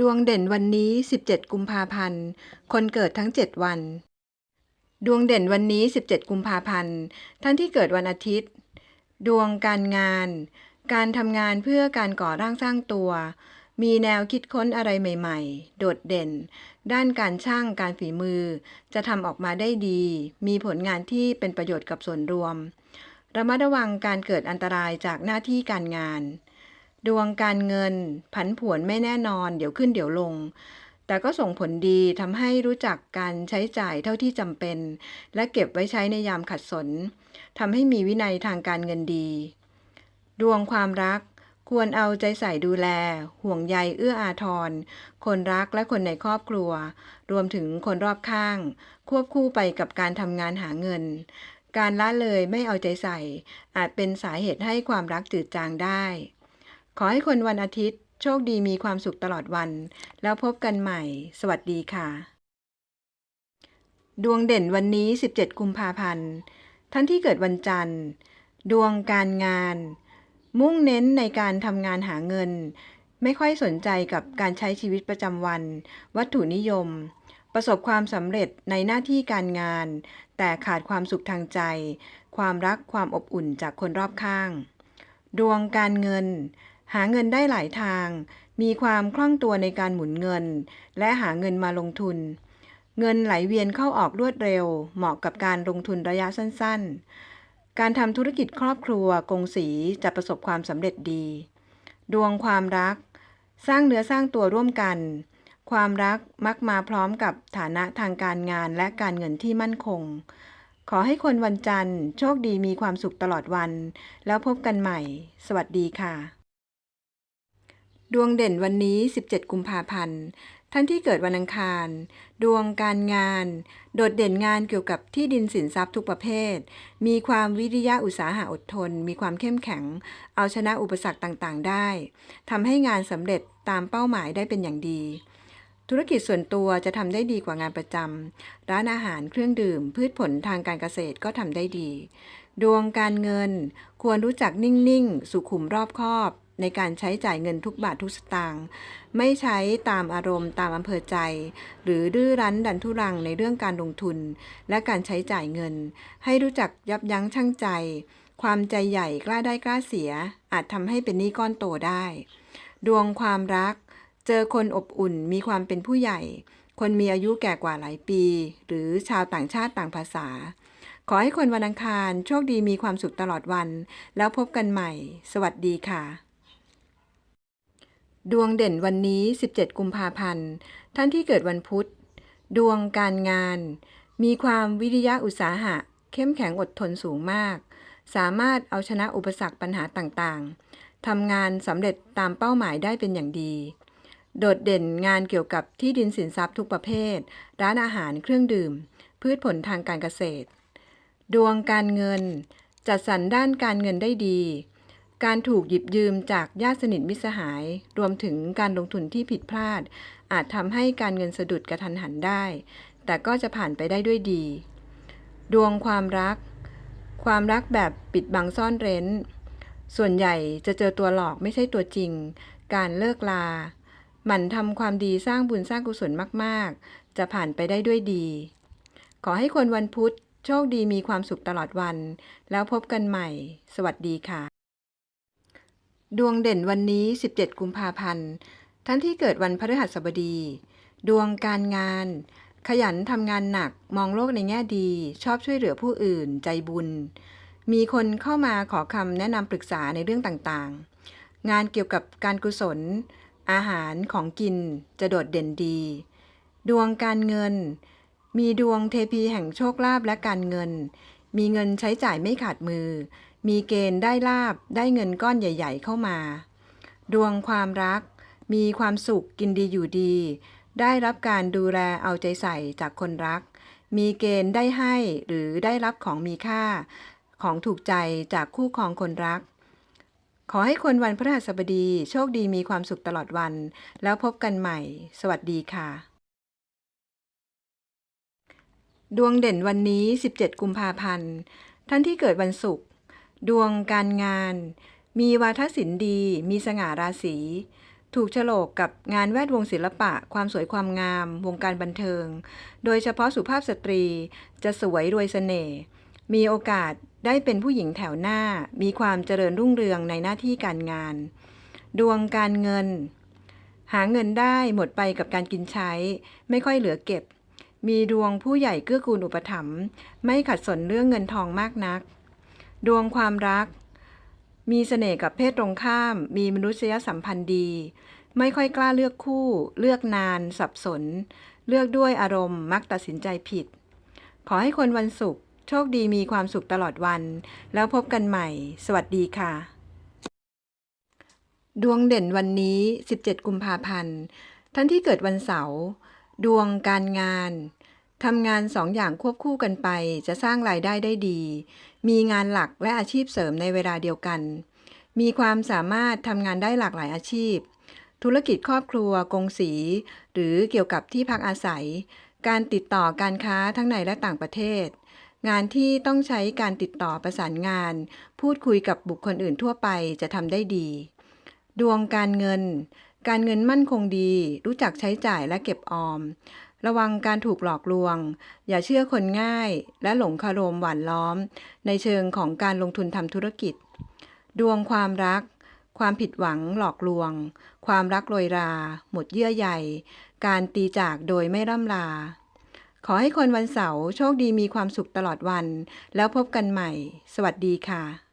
ดวงเด่นวันนี้ 17 กุมภาพันธ์ คนเกิดทั้ง 7 วัน ดวงเด่นวันนี้ 17 กุมภาพันธ์ ท่านที่เกิดวันอาทิตย์ ดวงการงาน การทำงานเพื่อการก่อร่างสร้างตัว มีแนวคิดค้นอะไรใหม่ๆ โดดเด่น ด้านการช่างการฝีมือ จะทำออกมาได้ดี มีผลงานที่เป็นประโยชน์กับส่วนรวม ระมัดระวังการเกิดอันตรายจากหน้าที่การงาน ดวงการเงิน ผันผวนไม่แน่นอน เดี๋ยวขึ้นเดี๋ยวลง แต่ก็ส่งผลดีทำให้รู้จักการใช้จ่ายเท่าที่จำเป็น และเก็บไว้ใช้ในยามขัดสนทำให้มีวินัยทางการเงินดี ดวงความรักควรเอาใจใส่ดูแล ห่วงใยเอื้ออาทร คนรักและคนในครอบครัว รวมถึงคนรอบข้าง ควบคู่ไปกับการทำงานหาเงิน การละเลยไม่เอาใจใส่ อาจเป็นสาเหตุให้ความรักจืดจางได้ ขอให้คนวันอาทิตย์ โชคดีมีความสุขตลอดวัน แล้วพบกันใหม่ สวัสดีค่ะ ดวงเด่นวันนี้ 17 กุมภาพันธ์ ท่านที่เกิดวันจันทร์ ดวงการงาน มุ่งเน้นในการทำงานหาเงิน ไม่ค่อยสนใจกับการใช้ชีวิตประจำวัน วัตถุนิยม ประสบความสำเร็จในหน้าที่การงาน แต่ขาดความสุขทางใจ ความรักความอบอุ่นจากคนรอบข้าง ดวงการเงิน หาเงินได้หลายทาง มีความคล่องตัวในการหมุนเงิน และหาเงินมาลงทุน เงินไหลเวียนเข้าออกรวดเร็ว เหมาะกับการลงทุนระยะสั้น ๆ การทำธุรกิจครอบครัวกงสีจะประสบความสำเร็จดี ดวงความรัก สร้างเนื้อสร้างตัวร่วมกัน ความรักมักมาพร้อมกับฐานะทางการงานและการเงินที่มั่นคง ขอให้คนวันจันทร์ โชคดีมีความสุขตลอดวัน แล้วพบกันใหม่ สวัสดีค่ะ ดวงเด่นวันนี้ 17 กุมภาพันธ์ ท่านที่เกิดวันอังคาร ดวงการงาน โดดเด่นงานเกี่ยวกับที่ดินสินทรัพย์ทุกประเภท มีความวิริยะอุตสาหะอดทน มีความเข้มแข็ง เอาชนะอุปสรรคต่างๆ ได้ ทำให้งานสำเร็จตามเป้าหมายได้เป็นอย่างดี ธุรกิจส่วนตัวจะทำได้ดีกว่างานประจำ ร้านอาหารเครื่องดื่ม พืชผลทางการเกษตรก็ทำได้ดี ดวงการเงิน ควรรู้จักนิ่งๆ สุขุมรอบคอบ ในการใช้จ่ายเงินทุกบาททุกสตางค์ไม่ใช้ตามอารมณ์ตามอำเภอใจ หรือดื้อรั้นดันทุรังในเรื่องการลงทุน และการใช้จ่ายเงิน ให้รู้จักยับยั้งชั่งใจ ความใจใหญ่กล้าได้กล้าเสีย อาจทำให้เป็นหนี้ก้อนโตได้ ดวงความรัก เจอคนอบอุ่นมีความเป็นผู้ใหญ่ คนมีอายุแก่กว่าหลายปี หรือชาวต่างชาติต่างภาษาขอให้คนวันอังคาร โชคดีมีความสุขตลอดวัน แล้วพบกันใหม่ สวัสดีค่ะ ดวงเด่นวันนี้ 17 กุมภาพันธ์ ท่านที่เกิดวันพุธ ดวงการงาน มีความวิริยะอุตสาหะ เข้มแข็งอดทนสูงมาก สามารถเอาชนะอุปสรรคปัญหาต่างๆ ทำงานสำเร็จตามเป้าหมายได้เป็นอย่างดี โดดเด่นงานเกี่ยวกับที่ดินสินทรัพย์ทุกประเภท ร้านอาหารเครื่องดื่ม พืชผลทางการเกษตร ดวงการเงิน จัดสรรด้านการเงินได้ดี การถูกหยิบยืมจากญาติสนิทมิสหาย รวมถึงการลงทุนที่ผิดพลาด อาจทำให้การเงินสะดุดกระทันหันได้ แต่ก็จะผ่านไปได้ด้วยดี ดวงความรัก ความรักแบบปิดบังซ่อนเร้น ส่วนใหญ่จะเจอตัวหลอกไม่ใช่ตัวจริง การเลิกลา หมั่นทำความดีสร้างบุญสร้างกุศลมากๆ จะผ่านไปได้ด้วยดี ขอให้คนวันพุธโชคดีมีความสุขตลอดวัน แล้วพบกันใหม่ สวัสดีค่ะ ดวงเด่นวันนี้ 17 กุมภาพันธ์ ท่านที่เกิดวันพฤหัสบดี ดวงการงาน ขยันทำงานหนัก มองโลกในแง่ดี ชอบช่วยเหลือผู้อื่น ใจบุญ มีคนเข้ามาขอคำแนะนำปรึกษาในเรื่องต่างๆ งานเกี่ยวกับการกุศล อาหารของกินจะโดดเด่นดี ดวงการเงิน มีดวงเทพีแห่งโชคลาภและการเงิน มีเงินใช้จ่ายไม่ขาดมือ มีเกณฑ์ได้ลาบได้เงินก้อนใหญ่ ๆ เข้ามา ดวงความรัก มีความสุขกินดีอยู่ดี ได้รับการดูแลเอาใจใส่จากคนรัก มีเกณฑ์ได้ให้หรือได้รับของมีค่า ของถูกใจจากคู่ครองคนรัก ขอให้คนวันพฤหัสบดีโชคดีมีความสุขตลอดวัน แล้วพบกันใหม่ สวัสดีค่ะ ดวงเด่นวันนี้ 17 กุมภาพันธ์ ท่านที่เกิดวันศุกร์ ดวงการงาน มีวาทศิลป์ดี มีสง่าราศี ถูกโฉลกกับงานแวดวงศิลปะ ความสวยความงาม วงการบันเทิง โดยเฉพาะสุภาพสตรี จะสวยรวยเสน่ห์ มีโอกาสได้เป็นผู้หญิงแถวหน้า มีความเจริญรุ่งเรืองในหน้าที่การงาน ดวงการเงิน หาเงินได้หมดไปกับการกินใช้ ไม่ค่อยเหลือเก็บ มีดวงผู้ใหญ่เกื้อกูลอุปถัมภ์ไม่ขัดสนเรื่องเงินทองมากนัก ดวงความรัก มีเสน่ห์กับเพศตรงข้าม มีมนุษยสัมพันธ์ดี ไม่ค่อยกล้าเลือกคู่ เลือกนาน สับสน เลือกด้วยอารมณ์มักตัดสินใจผิด ขอให้คนวันศุกร์โชคดีมีความสุขตลอดวัน แล้วพบกันใหม่ สวัสดีค่ะ ดวงเด่นวันนี้ 17 กุมภาพันธ์ ท่านที่เกิดวันเสาร์ ดวงการงานทำงานสองอย่างควบคู่กันไป จะสร้างรายได้ได้ดี มีงานหลักและอาชีพเสริมในเวลาเดียวกัน มีความสามารถทำงานได้หลากหลายอาชีพ ธุรกิจครอบครัว กงสี หรือเกี่ยวกับที่พักอาศัย การติดต่อการค้าทั้งในและต่างประเทศ งานที่ต้องใช้การติดต่อประสานงาน พูดคุยกับบุคคลอื่นทั่วไปจะทำได้ดี ดวงการเงิน การเงินมั่นคงดี รู้จักใช้จ่ายและเก็บออม ระวังการถูกหลอกลวง อย่าเชื่อคนง่าย และหลงคารมหวานล้อม ในเชิงของการลงทุนทำธุรกิจ ดวงความรัก ความผิดหวังหลอกลวง ความรักโรยรา หมดเยื่อใยการตีจากโดยไม่ร่ำลา ขอให้คนวันเสาร์โชคดีมีความสุขตลอดวัน แล้วพบกันใหม่ สวัสดีค่ะ